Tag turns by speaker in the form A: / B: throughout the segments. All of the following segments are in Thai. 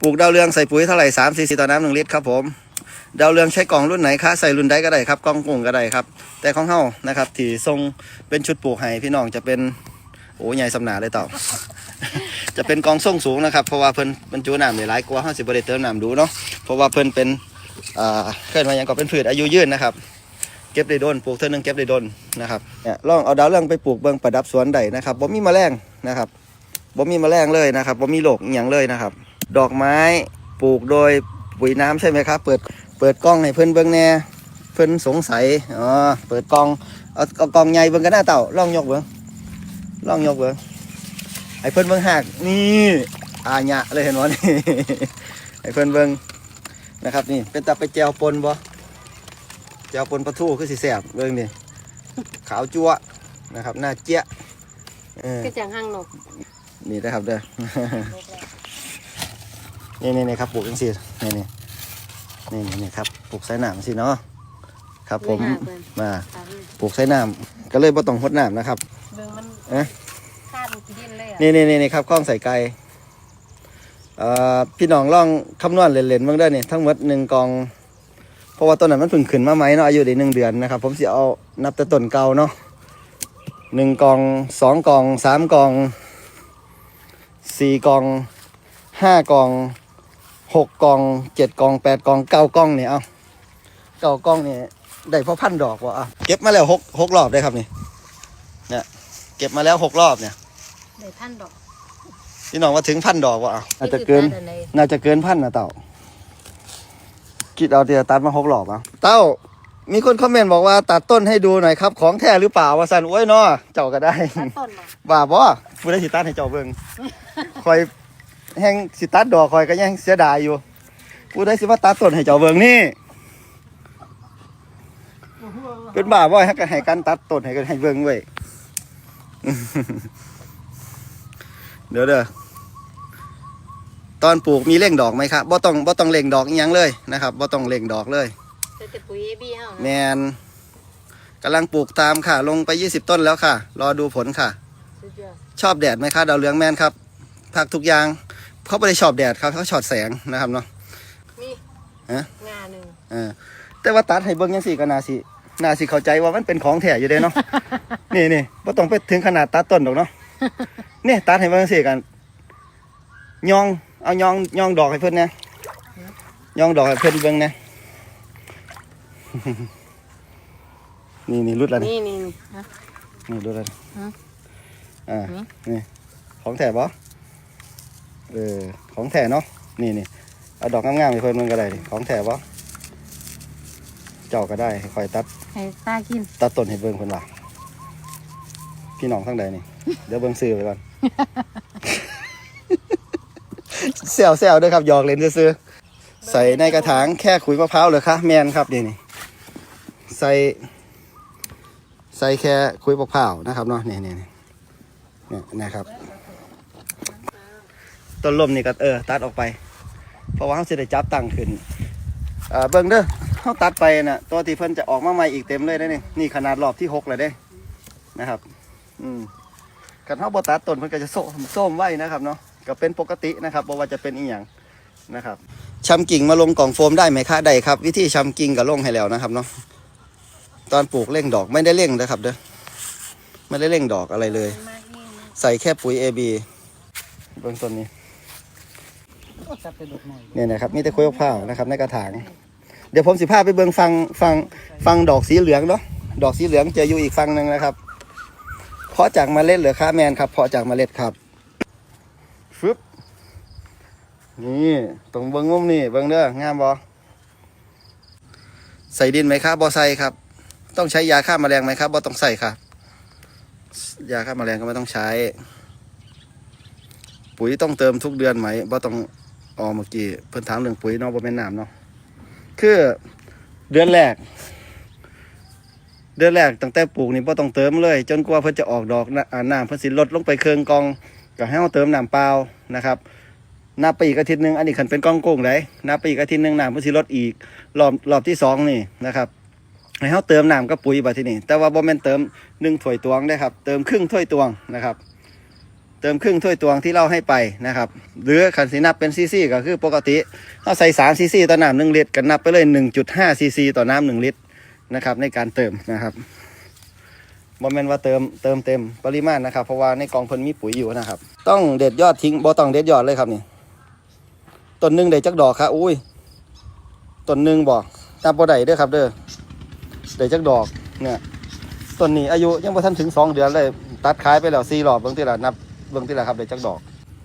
A: ปลูกดาวเรืองใส่ปุ๋ยเท่าไหร่สามซีซีต่อน้ำหนึ่งลิตรครับผมดาวเรืองใช้กล่องรุ่นไหนคะใส่รุ่นใดก็ได้ครับกล่องกุ้งก็ได้ครับ แต่ของเฮานะครับที่ทรงเป็นชุดปลูกให้พี่น้องจะเป็นโอ้ใหญ่สำนาเลยเต่า จะเป็นกองส่งสูงนะครับ เพราะว่าเพิ่นบรรจุน้ำได้หลายกว่าเฮาสิบ่ได้เติมน้ำดูเนาะเพราะว่าเพิ่นเป็นอ่าเคลื่อนมาอย่างก็เป็นพืชอายุยืนนะครับ เก็บได้โดนปลูกเท่านึงเก็บได้โดนนะครับเนี่ยลองเอาดาวเรืองไปปลูกเบิ่งประดับสวนได้นะครับบ่มีแมลงนะครับบ่มีแมลงเลยนะครับบ่มีโรคอย่างเลยนะครับ ดอกไม้ปลูกโดยปุ๋ยน้ำใช่ไหมครับ เปิดเปิดกล้องให้เพิ่นเบิ่งแหน่เพิ่นสงสัยอ๋อเปิดกล้องเอาเอากล้องใหญ่เบิ่งกันหน้าเต่าลองยกเบิ่งลองยกเบิ่งให้เพิ่นเบิ่งหากนี่อาญะเลยเห็นบ่นี่ให้เพิ่นเบิ่งนะครับนี่เป็นตาไปแจวปนบ่แจวปนปลาทูคือสิแซ่บเบิ่งนี่ขาวจั่วนะครับหน้าเจี๊ยะเออ
B: ก็จังห้างนก
A: นี่นะครับเด้อ นี่นี่นี่ครับปลูกจังซี่นี่นี่นี่นี่นี่ครับปลูกใส่น้ำสิเนาะครับผม
B: เลยหาเบิ่ง
A: มา
B: ตามนี่
A: ปลูกใส่น้ำก็เลยบ่ต้องหดน้ำนะครับ
B: เบิ่งมัน
A: เอ๊ะ
B: คาดมันกินเด่นเลยอะ
A: นี่นี่นี่นี่ครับกล้องใส่ไก่เอ่อพี่น้องลองคำนวณเล่นๆเบ้างได้อนี่ทั้งหมดหนึ่งกอง เพราะว่าต้นนั้นมันเพิ่งขึ้นมาไหมเนาะอายุได้หนึ่งเดือนนะครับ ผมสิเอานับแต่ต้นเก่าเนาะหนึ่งกองสองกองสามกองสี่กองห้ากอง หกกองเจ็ดกองแปดกองเก้ากองเนี่ยเอาเก้ากองเนี่ยได้พอพันดอกวะอะเก็บมาแล้วหกหกรอบได้ครับนี่เนี่ยเก็บมาแล้วหกรอบเนี่ย
B: ได้พันดอก
A: พี่น้องว่าถึงพันดอกวะอะอาจจะเกิน
B: คือตัดอะไร
A: น่าจะเกินพันนะเต่าคิดเอาเดียวตัดมาหกหลอกอะเต้า มีคนคอมเมนต์บอกว่าตัดต้นให้ดูหน่อยครับ ของแท้หรือเปล่าว่าสันโอ้ยเนาะเจ้าก็ได้
B: ตัดต้นมา
A: ว่าบ่ฟูได้สิตัดให้เจ้าเบิ่งคอย แห้งสิตัดดอกคอยก็ยังเสียดายอยู่ผู้ได้สิมาตัดต้นให้เจ้าเบิ่งนี่เป็นบ้าบ่ให้กันให้กันตัดต้นให้กันให้เบิ่งไว้เดี๋ยวเด้อตอนปลูกมีเล่งดอกไหมครับบ่ต้องบ่ต้องเล่งดอกอิหยังเลยนะครับบ่ต้องเล่งดอกเลย
B: แต่แต่ปุ๋ยเอบีเฮา
A: แม
B: นะ
A: นกำลังปลูกตามค่ะ ลงไป 20 ต้นแล้วค่ะ รอดูผลค่ะ
B: สุดยอด
A: ชอบแดดไหมคะดาวเรืองแมนครับ ผักทุกอย่าง เขาไม่ได้ชอบแดดครับเขาชอบแสงนะครับเนาะ
B: นี่
A: ฮะ
B: งาหนึ่ง
A: เออแต่ว่าตัดให้เบิ้งยังสี่ก็นาสินาสิเข้าใจว่ามันเป็นของแท้อยู่เด้เนาะ นี่นี่ว่าต้องไปถึงขนาดตัดต้นดอกเนาะ นี่ตัดให้เบิ้งสี่กันยอง เอายองยองดอกให้เพิ่นเนี่ยยองดอกให้เพิ่นเบิ้งเนี่ยนี่นี่รุดแล้วนี่
B: นี่นี่นี่ฮะ
A: นี่รุดแล้วนี่
B: ฮะ
A: อ่า
B: นี่
A: นี่ของแท้ปะ เออของแท้เนาะนี่นี่เอาดอกงามๆให้เพิ่นมันก็ได้นี่ของแท้ปะเจ้าก็ได้ให้คอยตัด
B: ให้ตากิน
A: ตัดต้นให้เบิ่งเพิ่นว่าพี่น้องทั้งใดนี่ เดี๋ยวเบิ่งซื้อไปก่อน แซวแซวๆเด้วยครับหยอกเล่นซื้อๆใส่ในกระถางแค่ขุยมะพร้าวเลยคะแมนครับนี่นี่ใส่ใส่แค่ขุยมะพร้าวนะครับเนาะนี่นี่นี่เนี่ยนะครับ ต้นลมนี่ก็เออตัดออกไป เพราะว่าเขาจะได้จับตั้งขึ้นเบิ่งเด้อเขาตัดไปน่ะตัวที่เพิ่นจะออกมาใหม่อีกเต็มเลยได้นี่นี่ขนาดรอบที่หกเลยเด้นะครับ อืมกันเขาบ่ตัดต้นเพิ่นก็จะโซมโซมไว้นะครับเนาะก็เป็นปกตินะครับบ่ว่าจะเป็นอีหยังนะครับชำกิ่งมาลงกล่องโฟมได้ไหมคะได้ครับ วิธีชำกิ่งก็ลงให้แล้วนะครับเนาะตอนปลูกเร่งดอกไม่ได้เร่งนะครับเด้อไม่ได้เร่งดอกอะไรเลย ใส่แค่ปุ๋ย AB เบื้องต้นนี้
B: ก็ตัดไปดอกหน่อย
A: เนี่ยนะครับมีแต่คุยข้าวนะครับในกระถางเดี๋ยวผมสิพาไปเบิ่งฟังฟังฟังดอกสีเหลืองเนาะดอกสีเหลืองจะอยู่อีกฟังหนึ่งนะครับ เพาะจากเมล็ดหรือค้าแมนครับ เพาะจากเมล็ดครับฟึบนี่ตรงเบิ้งมุมนี่เบิ้งเด้องามบอใส่ดินไหมครับบอใส่ครับ ต้องใช้ยาฆ่าแมลงไหมครับบอต้องใส่ครับยาฆ่าแมลงก็ไม่ต้องใช้ ปุ๋ยต้องเติมทุกเดือนไหมบอต้อง อ๋อเมื่อกี้เพิ่นถามเรื่องปุ๋ยเนาะบ่แม่นน้ำเนาะคือเดือนแรก เดือนแรกตั้งแต่ปลูกนี่บ่ต้องเติมเลย จนกว่าเพิ่นจะออกดอกนะอ่าน้ำเพิ่นสิลดลงไปเครื่องกองก็ให้เฮาเติมน้ำเปล่านะครับนับไปอีกอาทิตย์หนึงอันนี้คันเป็นกองโกงได้นับไปอีกอาทิตย์หนึงน้ำเพิ่นสิลดอีกรอบรอบที่สองนี่นะครับให้เฮาเติมน้ำกับปุ๋ยบัดที่นี้แต่ว่าบ่แม่นเติมหนึ่งถ้วยตวงได้ครับ เติมครึ่งถ้วยตวงนะครับ เติมครึ่งถ้วยตวงที่เราให้ไปนะครับหรือขันสีนับเป็นซีซีก็คือปกติเราใส่สามซีซีต่อน้ำหนึ่งลิตรกันนับไปเลยหนึ่งจุดห้าซีซีต่อน้ำหนึ่งลิตรนะครับในการเติมนะครับบอมเมนว่าเติมเติมเต็มปริมาณนะครับ เพราะว่าในกองเพิ่นมีปุ๋ยอยู่นะครับ ต้องเด็ดยอดทิ้งบ่ต้องเด็ดยอดเลยครับนี่ต้นหนึ่งได้จักดอกครับอุ้ยต้นหนึ่งบอกตามบ่ได้เด้อครับเด้อได้จักดอกเนี่ยต้นนี้อายุยังบ่ทันถึงสองเดือนเลย ตัดขายไปแล้วสี่รอบเบิ่งที่ละนับ เบิ่งที่ละครับได้จักดอก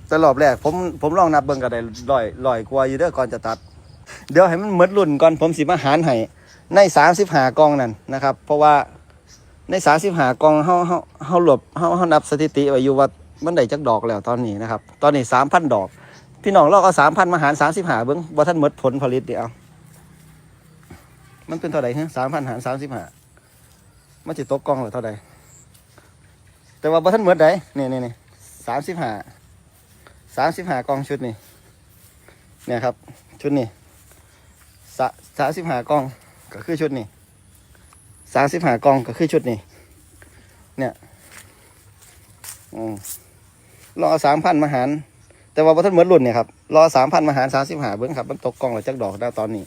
A: แต่รอบแรกผมผมลองนับเบิ่งก็ได้ร้อยร้อยกว่าอยู่เด้อก่อนจะตัด เดี๋ยวให้มันหมดรุ่นก่อนผมสิมาหารให้ใน35กล่องนั่นนะครับ เพราะว่าใน35กล่องเฮาเฮาเฮารวบเฮาเฮานับสถิติไว้อยู่ว่ามันได้จักดอกแล้วตอนนี้นะครับ ตอนนี้3,000ดอก พี่น้องเราเอา3,000มาหาร35เบิ่งบ่ทันหมดผลผลิตเดี๋ยวมันเป็นเท่าใดฮะ3,000หาร35มันสิตกกล่องละเท่าใดแต่ว่าบ่ทันหมดได้นี่นี่นี่ สามสิบห้าสามสิบห้ากล่องชุดนี่เนี่ยครับ ชุดนี้สะสามสิบห้ากล่องก็คือชุดนี้สามสิบห้ากล่องก็คือชุดนี้เนี่ยอืมรอสามพันมาหาร แต่ว่าบ่ทันเหมดรุ่นเนี่ยครับรอสามพันมาหารสามสิบห้าเบิ้งครับ มันตกกล่องละจักดอกได้ตอนนี้